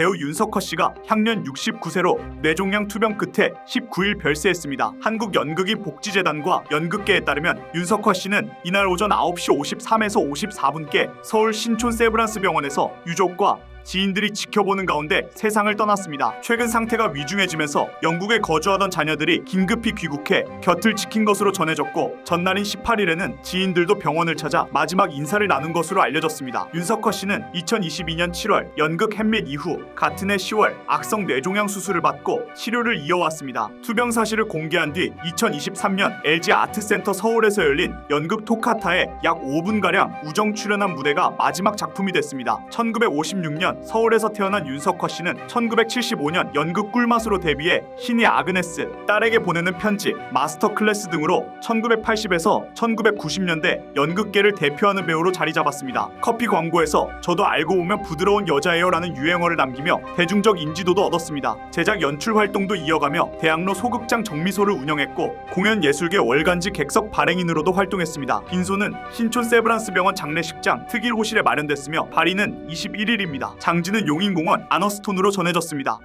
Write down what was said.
배우 윤석허 씨가 향년 69세로 뇌종양 투병 끝에 19일 별세했습니다. 한국 연극인 복지재단과 연극계에 따르면 윤석허 씨는 이날 오전 9시 53에서 54분께 서울 신촌 세브란스 병원에서 유족과 지인들이 지켜보는 가운데 세상을 떠났습니다. 최근 상태가 위중해지면서 영국에 거주하던 자녀들이 긴급히 귀국해 곁을 지킨 것으로 전해졌고 전날인 18일에는 지인들도 병원을 찾아 마지막 인사를 나눈 것으로 알려졌습니다. 윤석허 씨는 2022년 7월 연극 햄릿 이후 같은 해 10월 악성 뇌종양 수술을 받고 치료를 이어왔습니다. 투병 사실을 공개한 뒤 2023년 LG 아트센터 서울에서 열린 연극 토카타에 약 5분가량 우정 출연한 무대가 마지막 작품이 됐습니다. 1956년 서울에서 태어난 윤석화 씨는 1975년 연극 꿀맛으로 데뷔해 신이 아그네스, 딸에게 보내는 편지, 마스터 클래스 등으로 1980에서 1990년대 연극계를 대표하는 배우로 자리 잡았습니다. 커피 광고에서 저도 알고 보면 부드러운 여자예요라는 유행어를 남기며 대중적 인지도도 얻었습니다. 제작 연출 활동도 이어가며 대학로 소극장 정미소를 운영했고 공연 예술계 월간지 객석 발행인으로도 활동했습니다. 빈소는 신촌 세브란스 병원 장례식장 특일 호실에 마련됐으며 발인은 21일입니다. 장지는 용인공원 아너스톤으로 전해졌습니다.